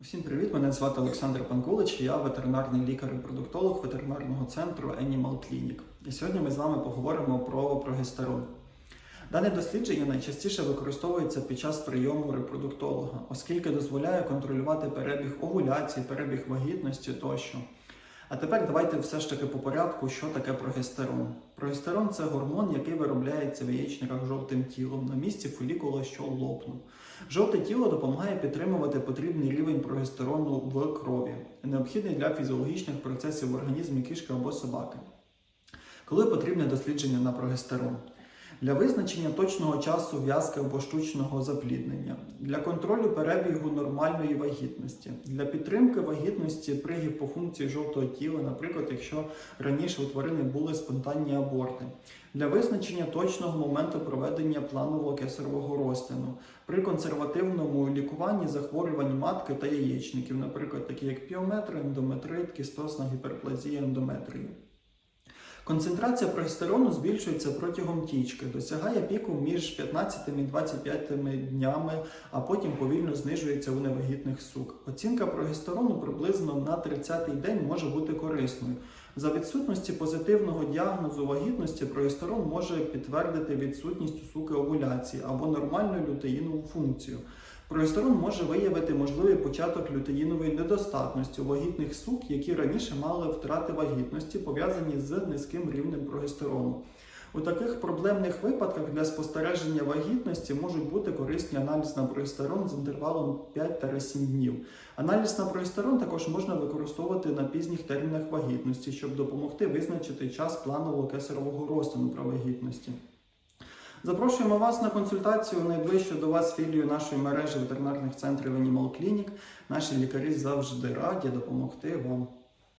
Всім привіт! Мене звати Олександр Панкулич, я ветеринарний лікар і продуктолог ветеринарного центру Animal Clinic. І сьогодні ми з вами поговоримо про прогестерон. Дане дослідження найчастіше використовується під час прийому репродуктолога, оскільки дозволяє контролювати перебіг овуляції, перебіг вагітності тощо. А тепер давайте все ж таки по порядку, що таке прогестерон. Прогестерон це гормон, який виробляється в яєчниках жовтим тілом на місці фолікула, що лопнув. Жовте тіло допомагає підтримувати потрібний рівень прогестерону в крові, необхідний для фізіологічних процесів в організмі кішки або собаки. Коли потрібне дослідження на прогестерон? Для визначення точного часу в'язки або штучного запліднення, для контролю перебігу нормальної вагітності, для підтримки вагітності при гіпофункції жовтого тіла, наприклад, якщо раніше у тварини були спонтанні аборти, для визначення точного моменту проведення планового кесарового розтину, при консервативному лікуванні захворювань матки та яєчників, наприклад, такі як піометри, ендометрит, кістосна гіперплазія ендометрію. Концентрація прогестерону збільшується протягом тічки, досягає піку між 15 і 25 днями, а потім повільно знижується у невагітних сук. Оцінка прогестерону приблизно на 30-й день може бути корисною. За відсутності позитивного діагнозу вагітності прогестерон може підтвердити відсутність у суки овуляції або нормальну лютеїнову функцію. Прогестерон може виявити можливий початок лютеїнової недостатності у вагітних сук, які раніше мали втрати вагітності, пов'язані з низьким рівнем прогестерону. У таких проблемних випадках для спостереження вагітності можуть бути корисні аналіз на прогестерон з інтервалом 5-7 днів. Аналіз на прогестерон також можна використовувати на пізніх термінах вагітності, щоб допомогти визначити час планового кесарового розтину при вагітності. Запрошуємо вас на консультацію найближчу до вас філію нашої мережі ветеринарних центрів Animal Clinic. Наші лікарі завжди раді допомогти вам.